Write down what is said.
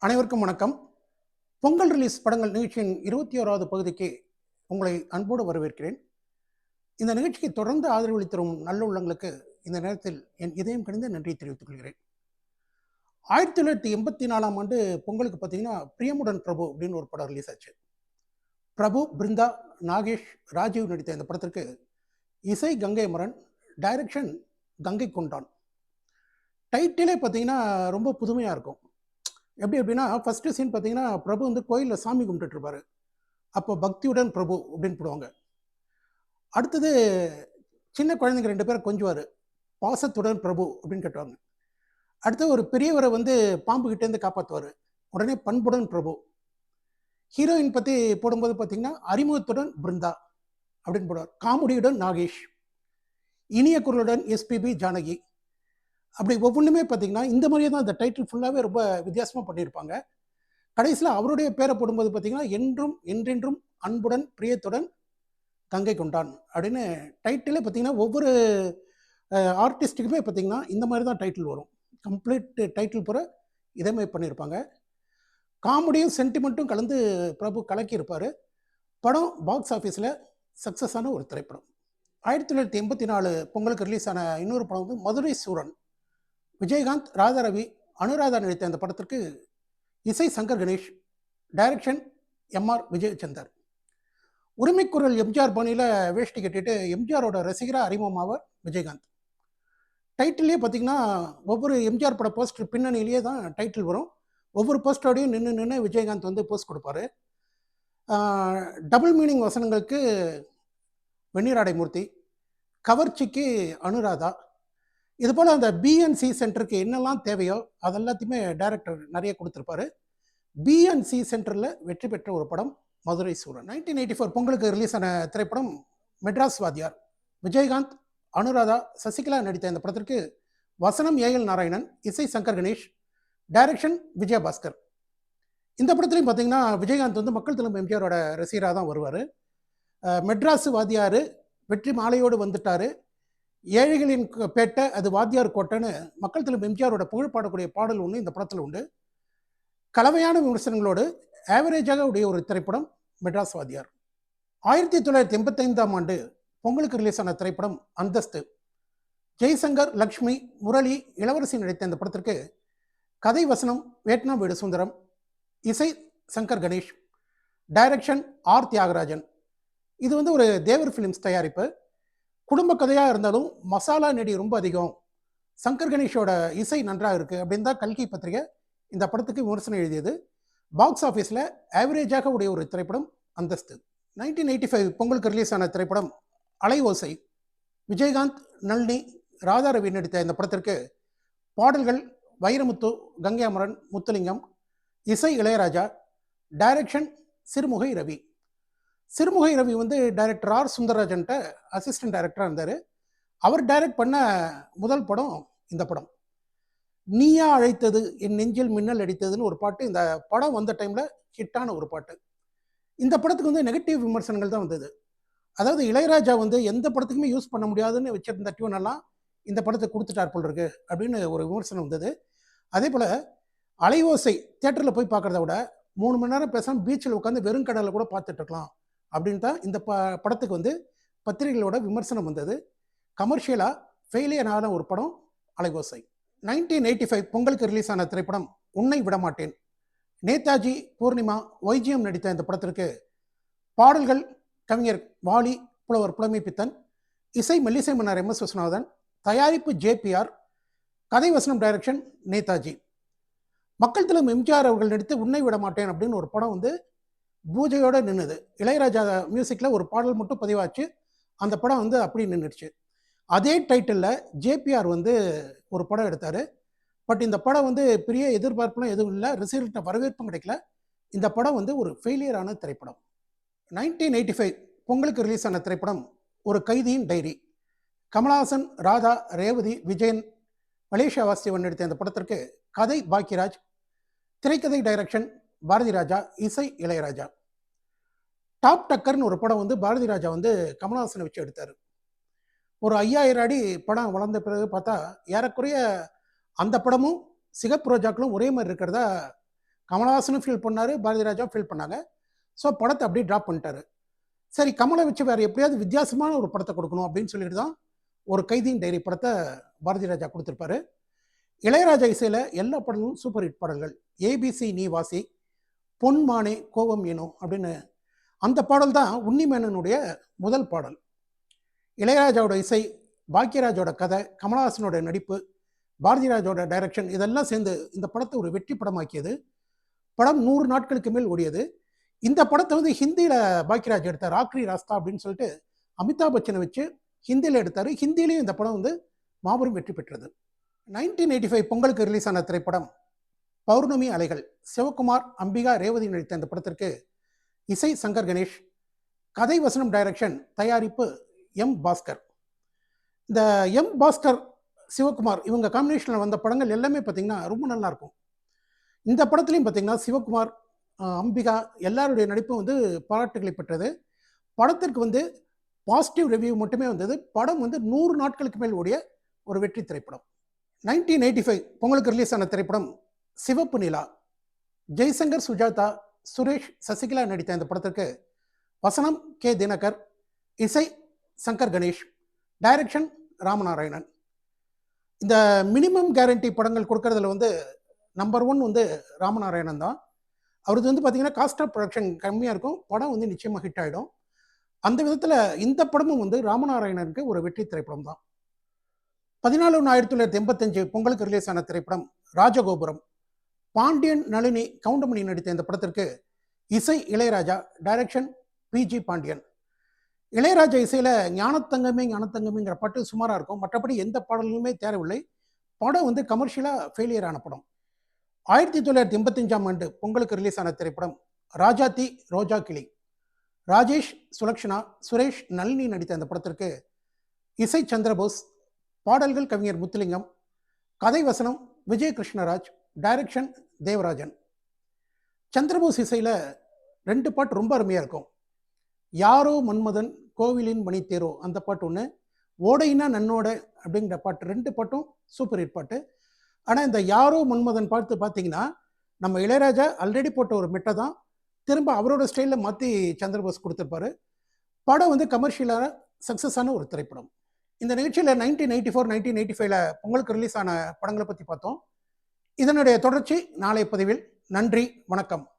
அனைவருக்கும் வணக்கம். பொங்கல் ரிலீஸ் படங்கள் நிகழ்ச்சியின் இருபத்தி ஓராவது பகுதிக்கு உங்களை அன்போடு வரவேற்கிறேன். இந்த நிகழ்ச்சிக்கு தொடர்ந்து ஆதரவளித்தரும் நல்ல உள்ளங்களுக்கு இந்த நேரத்தில் என் இதயம் கணிந்த நன்றி தெரிவித்துக் கொள்கிறேன். ஆயிரத்தி தொள்ளாயிரத்தி எண்பத்தி நாலாம் ஆண்டு பொங்கலுக்கு பார்த்தீங்கன்னா பிரியமுடன் பிரபு அப்படின்னு ஒரு படம் ரிலீஸ் ஆச்சு. பிரபு பிருந்தா நாகேஷ் ராஜீவ் நடித்த இந்த படத்திற்கு இசை கங்கை மரன் டைரக்ஷன் கங்கை கொண்டான். டைட்டிலே பார்த்தீங்கன்னா ரொம்ப புதுமையாக இருக்கும். எப்படி அப்படின்னா ஃபஸ்ட்டு சீன் பார்த்தீங்கன்னா பிரபு வந்து கோயிலில் சாமி கும்பிட்டுட்டு அப்போ பக்தியுடன் பிரபு அப்படின்னு போடுவாங்க. அடுத்தது சின்ன குழந்தைங்க ரெண்டு பேரை கொஞ்சுவார். பாசத்துடன் பிரபு அப்படின்னு கட்டுவாங்க. அடுத்து ஒரு பெரியவரை வந்து பாம்பு கிட்டேருந்து காப்பாற்றுவார் உடனே பண்புடன் பிரபு. ஹீரோயின் பற்றி போடும்போது பார்த்தீங்கன்னா அறிமுகத்துடன் பிருந்தா அப்படின்னு போடுவார். காமெடியுடன் நாகேஷ். இனிய குரலுடன் எஸ்பிபி ஜானகி. அப்படி ஒவ்வொன்றுமே பார்த்தீங்கன்னா இந்த மாதிரியே தான் இந்த டைட்டில் ஃபுல்லாகவே ரொம்ப வித்தியாசமாக பண்ணியிருப்பாங்க. கடைசியில் அவருடைய பேரை போடும்போது பார்த்தீங்கன்னா என்றும் என்றென்றும் அன்புடன் பிரியத்துடன் கங்கை கொண்டான் அப்படின்னு டைட்டிலே பார்த்தீங்கன்னா ஒவ்வொரு ஆர்டிஸ்ட்டுக்குமே பார்த்தீங்கன்னா இந்த மாதிரி தான் டைட்டில் வரும். கம்ப்ளீட் டைட்டில் பூரா இதே மாதிரி பண்ணியிருப்பாங்க. காமெடியும் சென்டிமெண்ட்டும் கலந்து பிரபு கலக்கியிருப்பார். படம் பாக்ஸ் ஆஃபீஸில் சக்ஸஸான ஒரு திரைப்படம். ஆயிரத்தி தொள்ளாயிரத்தி எண்பத்தி நாலு பொங்கலுக்கு ரிலீஸ் ஆன இன்னொரு படம் வந்து மதுரை சூரன் விஜயகாந்த் ராதாரவி அனுராதா நடித்த அந்த படத்திற்கு இசை Shankar Ganesh direction M R Vijayachander Urimaikural MGR பணியில் வேஷ்டி கட்டிட்டு எம்ஜிஆரோட ரசிகராக அறிமுகமாவார் விஜயகாந்த். டைட்டிலே பார்த்தீங்கன்னா ஒவ்வொரு எம்ஜிஆர் பட போஸ்டர் பின்னணியிலேயே தான் டைட்டில் வரும். ஒவ்வொரு போஸ்டோடையும் நின்று நின்று விஜயகாந்த் வந்து போஸ்ட் கொடுப்பாரு. டபுள் மீனிங் வசனங்களுக்கு வெண்ணீராடை மூர்த்தி கவர்ச்சிக்கு அனுராதா இது போல் அந்த பிஎன்சி சென்டருக்கு என்னெல்லாம் தேவையோ அதெல்லாத்தையுமே டைரக்டர் நிறைய கொடுத்துருப்பாரு. பிஎன்சி சென்டரில் வெற்றி பெற்ற ஒரு படம் Madurai Sooran. Nineteen eighty four பொங்கலுக்கு ரிலீஸ் ஆன திரைப்படம் மெட்ராஸ் வாத்தியார். விஜயகாந்த் அனுராதா சசிகலா நடித்த இந்த படத்திற்கு வசனம் ஏஎல் நாராயணன் இசை சங்கர் கணேஷ் டைரக்ஷன் விஜயபாஸ்கர். இந்த படத்துலையும் பார்த்தீங்கன்னா விஜயகாந்த் வந்து மக்கள் தலைமை எம்ஜிஆரோட ரசிகராக தான் வருவார் மெட்ராஸ் வாத்தியார் வெற்றி மாலையோடு வந்துட்டார். ஏழைகளின் பேட்டை அது வாத்தியார் கோட்டைன்னு மக்கள் தலைவர் எம்ஜிஆரோட புகழ் பாடக்கூடிய பாடல் ஒன்று இந்த படத்தில் உண்டு. கலவையான விமர்சனங்களோடு ஆவரேஜாக உடைய ஒரு திரைப்படம் மெட்ராஸ் வாத்தியார். ஆயிரத்தி தொள்ளாயிரத்தி எண்பத்தைந்தாம் ஆண்டு பொங்கலுக்கு ரிலீஸ் ஆன திரைப்படம் அந்தஸ்து. ஜெய்சங்கர் லக்ஷ்மி முரளி இளவரசி நடித்த இந்த படத்திற்கு கதை வசனம் வேட்னா வீடு சுந்தரம் இசை சங்கர் கணேஷ் டைரக்ஷன் ஆர் தியாகராஜன். இது வந்து ஒரு தேவர் ஃபிலிம்ஸ் தயாரிப்பு. குடும்ப கதையாக இருந்தாலும் மசாலா நெடி ரொம்ப அதிகம். சங்கர் கணேஷோட இசை நன்றாக இருக்குது அப்படின்னு தான் கல்கி பத்திரிகை இந்த படத்துக்கு விமர்சனம் எழுதியது. பாக்ஸ் ஆஃபீஸில் ஆவரேஜாக உடைய ஒரு திரைப்படம் அந்தஸ்து. நைன்டீன் எயிட்டி ஃபைவ் பொங்கலுக்கு ரிலீஸ் ஆன திரைப்படம் அலை ஓசை. விஜயகாந்த் நளினி ராதாரவி நடித்த இந்த படத்திற்கு பாடல்கள் வைரமுத்து கங்கை அமரன் முத்துலிங்கம் இசை இளையராஜா டைரக்ஷன் சிறுமுகை ரவி. சிறுமுகை ரவி வந்து டைரக்டர் ஆர் சுந்தரராஜன்ட்ட அசிஸ்டன்ட் டைரக்டராக இருந்தார். அவர் டைரக்ட் பண்ண முதல் படம் இந்த படம். நீயா அழைத்தது என் நெஞ்சில் மின்னல் அடித்ததுன்னு ஒரு பாட்டு. இந்த படம் வந்த டைமில் ஹிட்டான ஒரு பாட்டு. இந்த படத்துக்கு வந்து நெகட்டிவ் விமர்சனங்கள் தான் வந்தது. அதாவது இளையராஜா வந்து எந்த படத்துக்குமே யூஸ் பண்ண முடியாதுன்னு வச்சிருந்த டியூன் எல்லாம் இந்த படத்தை கொடுத்துட்டார் போல் இருக்கு அப்படின்னு ஒரு விமர்சனம் வந்தது. அதே போல் அலைவோசை தேட்டரில் போய் பார்க்குறத விட மூணு மணி நேரம் பேசாமல் பீச்சில் உட்காந்து வெறும் கடலில் கூட பார்த்துட்டு இருக்கலாம் அப்படின்னு தான் இந்த ப படத்துக்கு வந்து பத்திரிகைகளோட விமர்சனம் வந்தது. கமர்ஷியலாக ஃபெயிலியர் ஆன ஒரு படம் அலைகோசை நைன்டீன் எயிட்டி ஃபைவ் பொங்கலுக்கு ரிலீஸ் ஆன திரைப்படம் உன்னை விடமாட்டேன். நேதாஜி பூர்ணிமா ஒய்ஜிஎம் நடித்த இந்த படத்திற்கு பாடல்கள் கவிஞர் வாலி புலவர் புலமை பித்தன் இசை மெல்லிசை மன்னர் எம் எஸ் விஸ்வநாதன் தயாரிப்பு ஜேபிஆர் கதை வசனம் டைரக்ஷன் நேதாஜி. மக்கள் தலைமை எம்ஜிஆர் அவர்கள் நடித்து உன்னை விட மாட்டேன் அப்படின்னு ஒரு படம் வந்து பூஜையோடு நின்றுது இளையராஜா மியூசிக்கில் ஒரு பாடல் மட்டும் பதிவாச்சு. அந்த படம் வந்து அப்படி நின்றுடுச்சு அதே டைட்டிலில் ஜேபிஆர் வந்து ஒரு படம் எடுத்தார். பட் இந்த படம் வந்து பெரிய எதிர்பார்ப்புலாம் எதுவும் இல்லை. ரிசல்ட்டை வரவேற்பும் கிடைக்கல. இந்த படம் வந்து ஒரு ஃபெயிலியரான திரைப்படம். நைன்டீன் எயிட்டி ஃபைவ் பொங்கலுக்கு ரிலீஸ் ஆன திரைப்படம். ஒரு கைதியின் டைரி. கமலஹாசன் ராதா ரேவதி விஜயன் மலேசியா வாசிவன் எடுத்த இந்த படத்திற்கு கதை பாக்கியராஜ் திரைக்கதை டைரக்ஷன் பாரதி ராஜா இசை இளையராஜா. டாப் டக்கர்னு ஒரு படம் வந்து பாரதி ராஜா வந்து கமலஹாசனை வச்சு எடுத்தார். ஒரு ஐயாயிரம் அடி படம் வளர்ந்த பிறகு பார்த்தா ஏறக்குறைய அந்த படமும் சிகப்பு ரோஜாக்களும் ஒரே மாதிரி இருக்கிறதா கமலஹாசனும் ஃபீல் பண்ணார் பாரதி ராஜா ஃபீல் பண்ணாங்க. ஸோ படத்தை அப்படியே ட்ராப் பண்ணிட்டாரு. சரி கமலை வச்சு வேறு எப்படியாவது வித்தியாசமான ஒரு படத்தை கொடுக்கணும் அப்படின்னு சொல்லிட்டு தான் ஒரு கைதியின் டைரி படத்தை பாரதி ராஜா கொடுத்துருப்பாரு. இளையராஜா இசையில் எல்லா படங்களும் சூப்பர் ஹிட் பாடல்கள் ஏபிசி நீ வாசி பொன்மானே கோபம் ஏனோ அப்படின்னு அந்த பாடல் தான் உன்னிமேனனுடைய முதல் பாடல். இளையராஜாவோட இசை பாக்யராஜோட கதை கமலஹாசனோட நடிப்பு பாரதிராஜோட டைரக்ஷன் இதெல்லாம் சேர்ந்து இந்த படத்தை ஒரு வெற்றி படமாக்கியது. படம் நூறு நாட்களுக்கு மேல் ஓடியது. இந்த படத்தை வந்து ஹிந்தியில் பாக்யராஜ் எடுத்தார். ஆக்ரி ராஸ்தா அப்படின்னு சொல்லிட்டு அமிதாப் பச்சனை வச்சு ஹிந்தியில் எடுத்தார். ஹிந்திலையும் இந்த படம் வந்து மாபெரும் வெற்றி பெற்றது. நைன்டீன் எயிட்டி ஃபைவ் பொங்கலுக்கு ரிலீஸ் ஆன திரைப்படம் பௌர்ணமி அலைகள். சிவகுமார் அம்பிகா ரேவதி நடித்த இந்த படத்திற்கு இசை சங்கர் கணேஷ் கதை வசனம் டைரக்ஷன் தயாரிப்பு எம் பாஸ்கர். இந்த எம் பாஸ்கர் சிவகுமார் இவங்க காம்பினேஷனில் வந்த படங்கள் எல்லாமே பார்த்தீங்கன்னா ரொம்ப நல்லா இருக்கும். இந்த படத்துலையும் பார்த்தீங்கன்னா சிவகுமார் அம்பிகா எல்லாருடைய நடிப்பும் வந்து பாராட்டுகளை பெற்றது. படத்திற்கு வந்து பாசிட்டிவ் ரிவ்யூ மட்டுமே வந்தது. படம் வந்து நூறு நாட்களுக்கு மேல் ஓடிய ஒரு வெற்றி திரைப்படம். நைன்டீன் எயிட்டி ஃபைவ் பொங்கலுக்கு ரிலீஸ் ஆன திரைப்படம் சிவப்பு நிலா. ஜெய்சங்கர் சுஜாதா சுரேஷ் சசிகலா நடித்த இந்த படத்திற்கு வசனம் கே. தினகர் இசை சங்கர் கணேஷ் டைரக்ஷன் ராமநாராயணன். இந்த மினிமம் கேரண்டி படங்கள் கொடுக்கறதுல வந்து நம்பர் ஒன் வந்து ராமநாராயணன் தான். அவரது வந்து பார்த்திங்கன்னா காஸ்ட் ஆஃப் ப்ரொடக்ஷன் கம்மியாக இருக்கும். படம் வந்து நிச்சயமாக ஹிட் ஆகிடும் அந்த விதத்தில் இந்த படமும் வந்து ராமநாராயணனுக்கு ஒரு வெற்றி திரைப்படம் தான். பதினாலு ஒன்று ஆயிரத்தி தொள்ளாயிரத்தி எண்பத்தஞ்சு பொங்கலுக்கு ரிலீஸ் ஆன திரைப்படம் ராஜகோபுரம். பாண்டியன் நளினி கவுண்டமணி நடித்த இந்த படத்திற்கு இசை Ilaiyaraaja direction P G Pandian. Ilaiyaraaja இசையில் ஞானத்தங்கமே ஞானத்தங்கமேங்கிற பாட்டு சுமாராக இருக்கும். மற்றபடி எந்த பாடலுமே தேரவில்லை படம் வந்து கமர்ஷியலாக ஃபெயிலியர் ஆன படம். ஆயிரத்தி தொள்ளாயிரத்தி எண்பத்தஞ்சாம் ஆண்டு பொங்கலுக்கு ரிலீஸ் ஆன திரைப்படம் ராஜாத்தி ரோஜா கிளி. ராஜேஷ் சுலக்ஷனா சுரேஷ் நளினி நடித்த அந்த படத்திற்கு இசை சந்திரபோஸ் பாடல்கள் கவிஞர் முத்துலிங்கம் கதை வசனம் விஜய கிருஷ்ணராஜ் டைரக்ஷன் தேவராஜன். சந்திரபோஸ் இசையில் ரெண்டு பாட்டு ரொம்ப அருமையாக இருக்கும். யாரோ மன்மதன் கோவிலின் மணித்தேரோ அந்த பாட்டு ஒன்று ஓடைனா நன்னோட அப்படிங்கிற பாட்டு ரெண்டு பாட்டும் சூப்பர் ஹிட் பாட்டு. ஆனால் இந்த யாரோ மன்மதன் பாட்டு பார்த்தீங்கன்னா நம்ம இளையராஜா ஆல்ரெடி போட்ட ஒரு மெட்டை தான். திரும்ப அவரோட ஸ்டைலில் மாற்றி சந்திரபோஸ் கொடுத்துருப்பாரு. படம் வந்து கமர்ஷியலாக சக்ஸஸான ஒரு திரைப்படம். இந்த நிகழ்ச்சியில் nineteen eighty four nineteen eighty ஃபைவ்ல பொங்கலுக்கு ரிலீஸ் ஆன படங்களை பற்றி பார்த்தோம். இதனுடைய தொடர்ச்சி நாளைய பதிவில். நன்றி வணக்கம்.